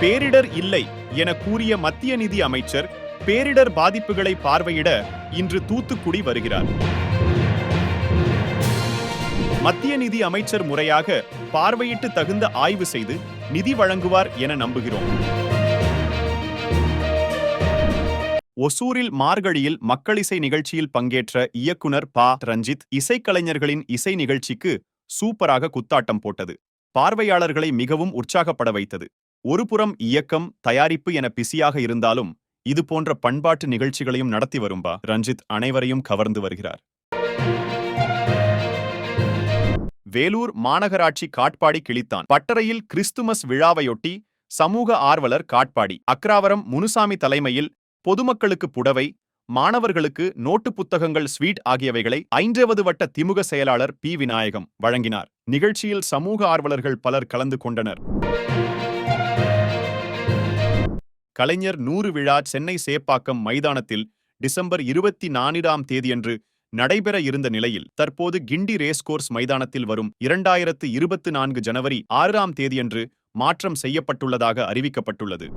பேரிடர் இல்லை என கூறிய மத்திய நிதி அமைச்சர் பேரிடர் பாதிப்புகளை பார்வையிட இன்று தூத்துக்குடி வருகிறார். மத்திய நிதி அமைச்சர் முறையாக பார்வையிட்டு தகுந்த ஆய்வு செய்து நிதி வழங்குவார் என நம்புகிறோம். ஒசூரில் மார்கழியில் மக்களிசை நிகழ்ச்சியில் பங்கேற்ற இயக்குனர் பா. ரஞ்சித் இசைக்கலைஞர்களின் இசை நிகழ்ச்சிக்கு சூப்பராக குத்தாட்டம் போட்டது. பார்வையாளர்களை மிகவும் உற்சாகப்பட வைத்தது. ஒருபுறம் இயக்கம் தயாரிப்பு என பிஸியாக இருந்தாலும் இது போன்ற பண்பாட்டு நிகழ்ச்சிகளையும் நடத்தி வரும்பா? ரஞ்சித் அனைவரையும் கவர்ந்து வருகிறார். வேலூர் மாநகராட்சி காட்பாடி கிழித்தான். பட்டறையில் கிறிஸ்துமஸ் விழாவையொட்டி சமூக ஆர்வலர் காட்பாடி. அக்ராவரம் முனுசாமி தலைமையில் பொதுமக்களுக்கு புடவை மாணவர்களுக்கு நோட்டு புத்தகங்கள் ஸ்வீட் ஆகியவைகளை ஐந்தாவது வட்ட திமுக செயலாளர் பி. விநாயகம் வழங்கினார். நிகழ்ச்சியில் சமூக ஆர்வலர்கள் பலர் கலந்து கொண்டனர். கலைஞர் நூறு விழா சென்னை சேப்பாக்கம் மைதானத்தில் டிசம்பர் இருபத்தி நான்காம் தேதியன்று நடைபெற இருந்த நிலையில் தற்போது கிண்டி ரேஸ்கோர்ஸ் மைதானத்தில் வரும் இரண்டாயிரத்து இருபத்து நான்கு ஜனவரி ஆறாம் தேதியன்று மாற்றம் செய்யப்பட்டுள்ளதாக அறிவிக்கப்பட்டுள்ளது.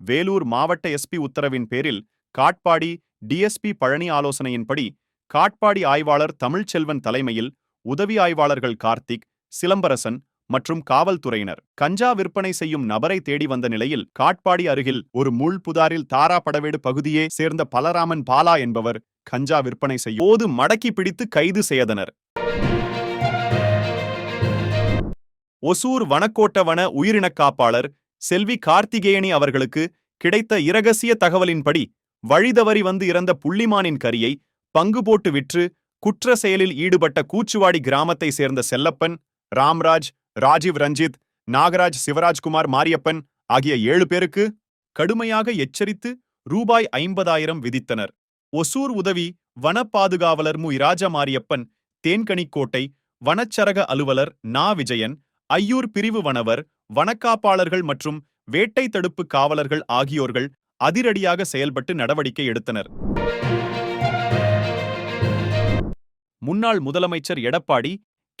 வேலூர் மாவட்ட எஸ்பி உத்தரவின் பேரில் காட்பாடி டிஎஸ்பி பழனி ஆலோசனையின்படி காட்பாடி ஆய்வாளர் தமிழ்ச்செல்வன் தலைமையில் உதவி ஆய்வாளர்கள் கார்த்திக் சிலம்பரசன் மற்றும் காவல்துறையினர். கஞ்சா விற்பனை செய்யும் நபரை தேடி வந்த நிலையில் காட்பாடி அருகில் ஒரு முள் புதாரில் தாரா படவேடு பகுதியே சேர்ந்த பலராமன் பாலா என்பவர் கஞ்சா விற்பனை செய்யும் போது மடக்கி பிடித்து கைது செய்தனர். ஒசூர் வனக்கோட்ட வன உயிரினக் காப்பாளர் செல்வி கார்த்திகேயனி அவர்களுக்கு கிடைத்த இரகசிய தகவலின்படி வழிதவறி வந்து இறந்த புள்ளிமானின் கரியை பங்கு போட்டு விற்று குற்ற செயலில் ஈடுபட்ட கூச்சுவாடி கிராமத்தை சேர்ந்த செல்லப்பன் ராம்ராஜ் ராஜீவ் ரஞ்சித் நாகராஜ் சிவராஜ்குமார் மாரியப்பன் ஆகிய ஏழு பேருக்கு கடுமையாக எச்சரித்து ரூபாய் ஐம்பதாயிரம் விதித்தனர். ஒசூர் உதவி வன பாதுகாவலர் மு இராஜ மாரியப்பன் தேன்கனிக்கோட்டை வனச்சரக அலுவலர் நா. விஜயன் ஐயூர் பிரிவு வனவர் வனக்காப்பாளர்கள் மற்றும் வேட்டை தடுப்பு காவலர்கள் ஆகியோர்கள் அதிரடியாக செயல்பட்டு நடவடிக்கை எடுத்தனர். முன்னாள் முதலமைச்சர் எடப்பாடி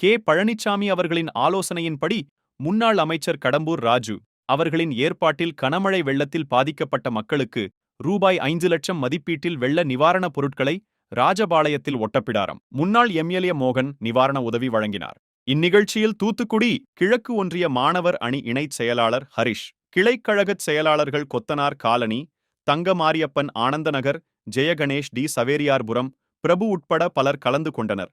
கே. பழனிசாமி அவர்களின் ஆலோசனையின்படி முன்னாள் அமைச்சர் கடம்பூர் ராஜு அவர்களின் ஏற்பாட்டில் கனமழை வெள்ளத்தில் பாதிக்கப்பட்ட மக்களுக்கு ரூபாய் ஐந்து லட்சம் மதிப்பீட்டில் வெள்ள நிவாரணப் பொருட்களை ராஜபாளையத்தில் ஒட்டப்பிடாரம். முன்னாள் எம்எல்ஏ மோகன் நிவாரண உதவி வழங்கினார். இந்நிகழ்ச்சியில் தூத்துக்குடி கிழக்கு ஒன்றிய மாணவர் அணி இணைச் செயலாளர் ஹரிஷ் கிளைக்கழகச் செயலாளர்கள் கொத்தனார் காலனி தங்கமாரியப்பன் ஆனந்தநகர் ஜெயகணேஷ் டி. சவேரியார்புரம் பிரபு உட்பட பலர் கலந்து கொண்டனர்.